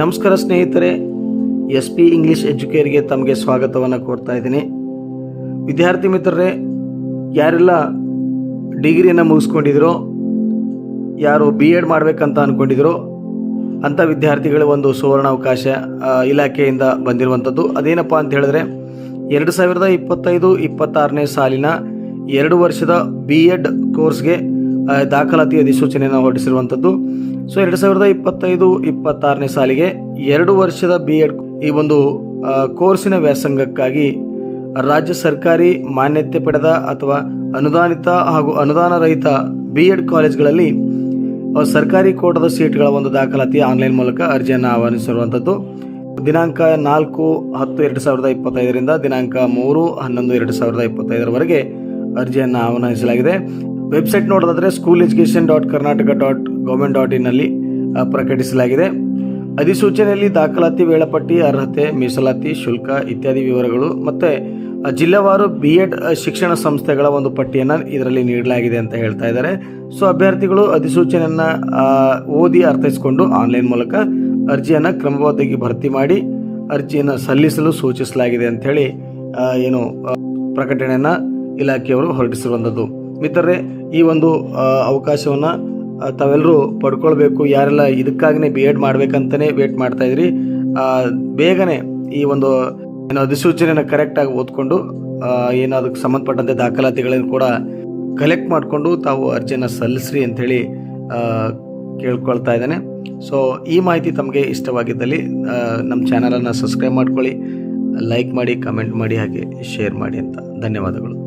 ನಮಸ್ಕಾರ ಸ್ನೇಹಿತರೆ S P English ಎಜುಕೇರ್ಗೆ ತಮಗೆ ಸ್ವಾಗತವನ್ನು ಕೋರ್ತಾ ಇದ್ದೀನಿ. ವಿದ್ಯಾರ್ಥಿ ಮಿತ್ರರೇ, ಯಾರೆಲ್ಲ ಡಿಗ್ರಿಯನ್ನು ಮುಗಿಸ್ಕೊಂಡಿದ್ರು, ಯಾರು ಬಿ ಎಡ್ ಮಾಡಬೇಕಂತ ಅಂದ್ಕೊಂಡಿದ್ರು ಅಂಥ ವಿದ್ಯಾರ್ಥಿಗಳ ಒಂದು ಸುವರ್ಣ ಅವಕಾಶ ಇಲಾಖೆಯಿಂದ ಬಂದಿರುವಂಥದ್ದು. ಅದೇನಪ್ಪ ಅಂತ ಹೇಳಿದ್ರೆ, ಎರಡು ಸಾವಿರದ ಇಪ್ಪತ್ತೈದು ಇಪ್ಪತ್ತಾರನೇ ಸಾಲಿನ ಎರಡು ವರ್ಷದ ಬಿ ಎಡ್ ಕೋರ್ಸ್ಗೆ ದಾಖಲಾತಿ ಅಧಿಸೂಚನೆಯನ್ನು ಹೊರಡಿಸಿರುವಂಥದ್ದು. ಸೊ ಎರಡು ಸಾವಿರದ ಇಪ್ಪತ್ತೈದು, ಇಪ್ಪತ್ತಾರನೇ ಸಾಲಿಗೆ ಎರಡು ವರ್ಷದ ಬಿ ಎಡ್ ಈ ಒಂದು ಕೋರ್ಸಿನ ವ್ಯಾಸಂಗಕ್ಕಾಗಿ ರಾಜ್ಯ ಸರ್ಕಾರಿ ಮಾನ್ಯತೆ ಪಡೆದ ಅಥವಾ ಅನುದಾನಿತ ಹಾಗೂ ಅನುದಾನ ರಹಿತ ಬಿ ಎಡ್ ಕಾಲೇಜ್ಗಳಲ್ಲಿ ಸರ್ಕಾರಿ ಕೋಟದ ಸೀಟ್ಗಳ ಒಂದು ದಾಖಲಾತಿ ಆನ್ಲೈನ್ ಮೂಲಕ ಅರ್ಜಿಯನ್ನು ಆಹ್ವಾನಿಸಿರುವಂಥದ್ದು. ದಿನಾಂಕ ನಾಲ್ಕು, ಹತ್ತು, ಎರಡು ಸಾವಿರದ ಇಪ್ಪತ್ತೈದರಿಂದ ದಿನಾಂಕ ಮೂರು, ಹನ್ನೊಂದು, ಎರಡು ಸಾವಿರದ ಇಪ್ಪತ್ತೈದರವರೆಗೆ ಅರ್ಜಿಯನ್ನು ಆಹ್ವಾನಿಸಲಾಗಿದೆ. ವೆಬ್ಸೈಟ್ ನೋಡೋದಾದರೆ school education dot Karnataka dot government dot ಇನ್ನಲ್ಲಿ ಪ್ರಕಟಿಸಲಾಗಿದೆ. ಅಧಿಸೂಚನೆಯಲ್ಲಿ ದಾಖಲಾತಿ ವೇಳಾಪಟ್ಟಿ, ಅರ್ಹತೆ, ಮೀಸಲಾತಿ, ಶುಲ್ಕ ಇತ್ಯಾದಿ ವಿವರಗಳು ಮತ್ತು ಜಿಲ್ಲಾವಾರು ಬಿ ಎಡ್ ಶಿಕ್ಷಣ ಸಂಸ್ಥೆಗಳ ಒಂದು ಪಟ್ಟಿಯನ್ನು ಇದರಲ್ಲಿ ನೀಡಲಾಗಿದೆ ಅಂತ ಹೇಳ್ತಾ ಇದ್ದಾರೆ. ಸೊ, ಅಭ್ಯರ್ಥಿಗಳು ಅಧಿಸೂಚನೆಯನ್ನು ಓದಿ ಅರ್ಥೈಸಿಕೊಂಡು ಆನ್ಲೈನ್ ಮೂಲಕ ಅರ್ಜಿಯನ್ನು ಕ್ರಮಬದ್ಧವಾಗಿ ಭರ್ತಿ ಮಾಡಿ, ಅರ್ಜಿಯನ್ನು ಸಲ್ಲಿಸಲು ಸೂಚಿಸಲಾಗಿದೆ ಅಂಥೇಳಿ ಏನು ಪ್ರಕಟಣೆಯನ್ನು ಇಲಾಖೆಯವರು ಹೊರಡಿಸಿರುವಂಥದ್ದು. ಮಿತ್ರರೇ ಈ ಒಂದು ಅವಕಾಶವನ್ನು ತಾವೆಲ್ಲರೂ ಪಡ್ಕೊಳ್ಬೇಕು ಯಾರೆಲ್ಲ ಇದಕ್ಕಾಗಿನೇ ಬಿ ಎಡ್ ಮಾಡಬೇಕಂತಲೇ ವೇಟ್ ಮಾಡ್ತಾ ಇದ್ರಿ. ಆ, ಬೇಗನೆ ಈ ಒಂದು ಏನು ಅಧಿಸೂಚನೆಯನ್ನು ಕರೆಕ್ಟಾಗಿ ಓದ್ಕೊಂಡು ಏನು ಅದಕ್ಕೆ ಸಂಬಂಧಪಟ್ಟಂತೆ ದಾಖಲಾತಿಗಳನ್ನು ಕೂಡ ಕಲೆಕ್ಟ್ ಮಾಡಿಕೊಂಡು ತಾವು ಅರ್ಜಿಯನ್ನು ಸಲ್ಲಿಸ್ರಿ ಅಂಥೇಳಿ ಕೇಳ್ಕೊಳ್ತಾ ಇದ್ದೇನೆ. ಸೊ ಈ ಮಾಹಿತಿ ತಮಗೆ ಇಷ್ಟವಾಗಿದ್ದಲ್ಲಿ ನಮ್ಮ ಚಾನಲನ್ನು ಸಬ್ಸ್ಕ್ರೈಬ್ ಮಾಡ್ಕೊಳ್ಳಿ ಲೈಕ್ ಮಾಡಿ ಕಮೆಂಟ್ ಮಾಡಿ ಹಾಗೆ ಶೇರ್ ಮಾಡಿ ಅಂತ ಧನ್ಯವಾದಗಳು.